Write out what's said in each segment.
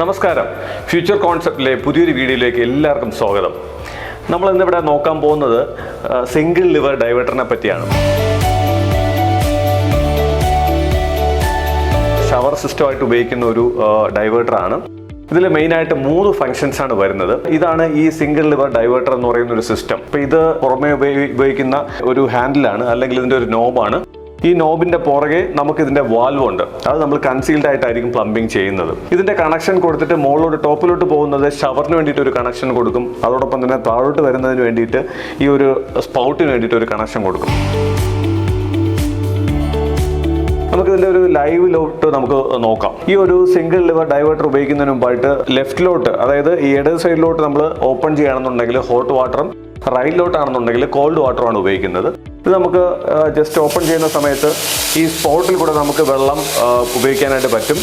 നമസ്കാരം. ഫ്യൂച്ചർ കോൺസെപ്റ്റിലെ പുതിയൊരു വീഡിയോയിലേക്ക് എല്ലാവർക്കും സ്വാഗതം. നമ്മൾ ഇന്നിവിടെ നോക്കാൻ പോകുന്നത് സിംഗിൾ ലിവർ ഡൈവേർട്ടറിനെ പറ്റിയാണ്. ഷവർ സിസ്റ്റമായിട്ട് ഉപയോഗിക്കുന്ന ഒരു ഡൈവേർട്ടറാണ് ഇതിൽ മെയിനായിട്ട് മൂന്ന് ഫങ്ഷൻസ് ആണ് വരുന്നത്. ഇതാണ് ഈ സിംഗിൾ ലിവർ ഡൈവേർട്ടർ എന്ന് പറയുന്ന ഒരു സിസ്റ്റം അപ്പോൾ ഇത് പുറമേ ഉപയോഗിക്കുന്ന ഒരു ഹാൻഡിലാണ് അല്ലെങ്കിൽ ഇതിന്റെ ഒരു നോബാണ് ഈ നോബിന്റെ പുറകെ നമുക്ക് ഇതിന്റെ വാൽവ് ഉണ്ട്. അത് നമ്മൾ കൺസീൽഡ് ആയിട്ടായിരിക്കും പ്ലംബിംഗ് ചെയ്യുന്നത്. ഇതിന്റെ കണക്ഷൻ കൊടുത്തിട്ട് മുകളിലോട്ട് ടോപ്പിലോട്ട് പോകുന്നത് ഷവറിന് വേണ്ടിയിട്ട് ഒരു കണക്ഷൻ കൊടുക്കും. അതോടൊപ്പം തന്നെ താഴോട്ട് വരുന്നതിന് വേണ്ടിയിട്ട് ഈ ഒരു സ്പൗട്ടിന് വേണ്ടിയിട്ട് ഒരു കണക്ഷൻ കൊടുക്കും. നമുക്ക് ഇതിന്റെ ഒരു ലൈവിലോട്ട് നമുക്ക് നോക്കാം. ഈ ഒരു സിംഗിൾ ലിവർ ഡൈവേർട്ടർ ഉപയോഗിക്കുന്നതിന് മുമ്പായിട്ട് ലെഫ്റ്റിലോട്ട് അതായത് ഇടത് സൈഡിലോട്ട് നമ്മൾ ഓപ്പൺ ചെയ്യുകയാണെന്നുണ്ടെങ്കിൽ ഹോട്ട് വാട്ടറും റൈറ്റിലോട്ടാണെന്നുണ്ടെങ്കിൽ കോൾഡ് വാട്ടറുമാണ് ഉപയോഗിക്കുന്നത്. ഇത് നമുക്ക് ജസ്റ്റ് ഓപ്പൺ ചെയ്യുന്ന സമയത്ത് ഈ സ്പോട്ടിൽ കൂടെ നമുക്ക് വെള്ളം ഉപയോഗിക്കാനായിട്ട് പറ്റും.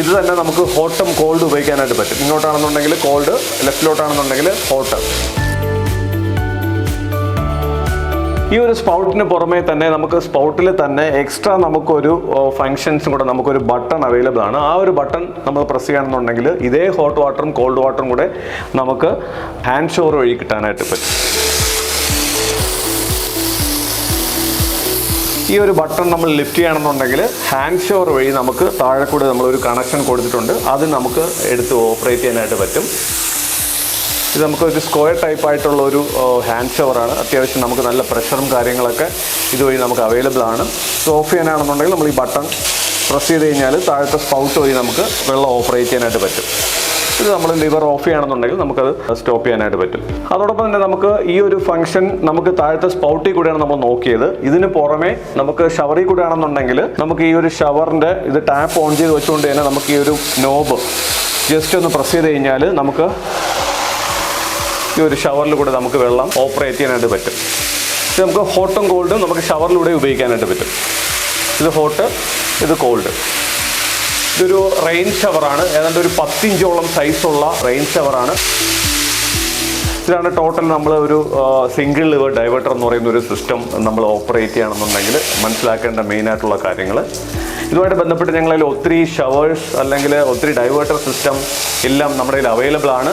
ഇത് തന്നെ നമുക്ക് ഹോട്ടും കോൾഡ് ഉപയോഗിക്കാനായിട്ട് പറ്റും. ഇങ്ങോട്ടാണെന്നുണ്ടെങ്കിൽ കോൾഡ് ലെഫ്റ്റിലോട്ടാണെന്നുണ്ടെങ്കിൽ ഹോട്ട് ഈ ഒരു സ്പൗട്ടിന് പുറമേ തന്നെ നമുക്ക് സ്പൗട്ടിൽ തന്നെ എക്സ്ട്രാ നമുക്കൊരു ഫങ്ഷൻസും കൂടെ നമുക്കൊരു ബട്ടൺ അവൈലബിൾ ആണ്. ആ ഒരു ബട്ടൺ നമ്മൾ പ്രസ് ചെയ്യണമെന്നുണ്ടെങ്കിൽ ഇതേ ഹോട്ട് വാട്ടറും കോൾഡ് വാട്ടറും കൂടെ നമുക്ക് ഹാൻഡ് ഷോർ വഴി കിട്ടാനായിട്ട് പറ്റും. ഈ ഒരു ബട്ടൺ നമ്മൾ ലിഫ്റ്റ് ചെയ്യണമെന്നുണ്ടെങ്കിൽ ഹാൻഡ് ഷോർ വഴി നമുക്ക് താഴെ കൂടെ ഒരു കണക്ഷൻ കൊടുത്തിട്ടുണ്ട്. അത് നമുക്ക് എടുത്ത് ഓപ്പറേറ്റ് ചെയ്യാനായിട്ട് പറ്റും. ഇത് നമുക്ക് ഒരു സ്ക്വയർ ടൈപ്പ് ആയിട്ടുള്ള ഒരു ഹാൻഡ് ഷവറാണ് അത്യാവശ്യം നമുക്ക് നല്ല പ്രഷറും കാര്യങ്ങളൊക്കെ ഇതുവഴി നമുക്ക് അവൈലബിൾ ആണ്. സോ ഓഫ് ചെയ്യാനാണെന്നുണ്ടെങ്കിൽ നമ്മൾ ഈ ബട്ടൺ പ്രസ് ചെയ്ത് കഴിഞ്ഞാൽ താഴത്തെ സ്പൗട്ട് വഴി നമുക്ക് വെള്ളം ഓപ്പറേറ്റ് ചെയ്യാനായിട്ട് പറ്റും. ഇത് നമ്മൾ ലിവർ ഓഫ് ചെയ്യണമെന്നുണ്ടെങ്കിൽ നമുക്കത് സ്റ്റോപ്പ് ചെയ്യാനായിട്ട് പറ്റും. അതോടൊപ്പം തന്നെ നമുക്ക് ഈ ഒരു ഫംഗ്ഷൻ നമുക്ക് താഴത്തെ സ്പൗട്ടിൽ കൂടെയാണ് നമ്മൾ നോക്കിയത്. ഇതിന് പുറമെ നമുക്ക് ഷവറിൽ കൂടെ ആണെന്നുണ്ടെങ്കിൽ നമുക്ക് ഈ ഒരു ഷവറിന്റെ ഇത് ടാപ്പ് ഓൺ ചെയ്ത് വെച്ചുകൊണ്ട് തന്നെ നമുക്ക് ഈ ഒരു നോബ് ജസ്റ്റ് ഒന്ന് പ്രസ് ചെയ്ത് കഴിഞ്ഞാൽ നമുക്ക് ഈ ഒരു ഷവറിൽ കൂടെ നമുക്ക് വെള്ളം ഓപ്പറേറ്റ് ചെയ്യാനായിട്ട് പറ്റും. ഇത് നമുക്ക് ഹോട്ടും കോൾഡും നമുക്ക് ഷവറിലൂടെ ഉപയോഗിക്കാനായിട്ട് പറ്റും. ഇത് ഹോട്ട് ഇത് കോൾഡ് ഇതൊരു റെയിൻ ഷവറാണ് ഏതാണ്ട് ഒരു പത്തിഞ്ചോളം സൈസുള്ള റെയിൻ ഷവറാണ് ഇതാണ് ടോട്ടൽ നമ്മൾ ഒരു സിംഗിൾ ലിവർ ഡൈവേർട്ടർ എന്ന് പറയുന്ന ഒരു സിസ്റ്റം നമ്മൾ ഓപ്പറേറ്റ് ചെയ്യണമെന്നുണ്ടെങ്കിൽ മനസ്സിലാക്കേണ്ട മെയിൻ ആയിട്ടുള്ള കാര്യങ്ങൾ ഇതുമായിട്ട് ബന്ധപ്പെട്ട് ഞങ്ങളിൽ ഒത്തിരി ഷവേഴ്സ് അല്ലെങ്കിൽ ഒത്തിരി ഡൈവേർട്ടർ സിസ്റ്റം എല്ലാം നമ്മുടെ കയ്യിൽ അവൈലബിൾ ആണ്.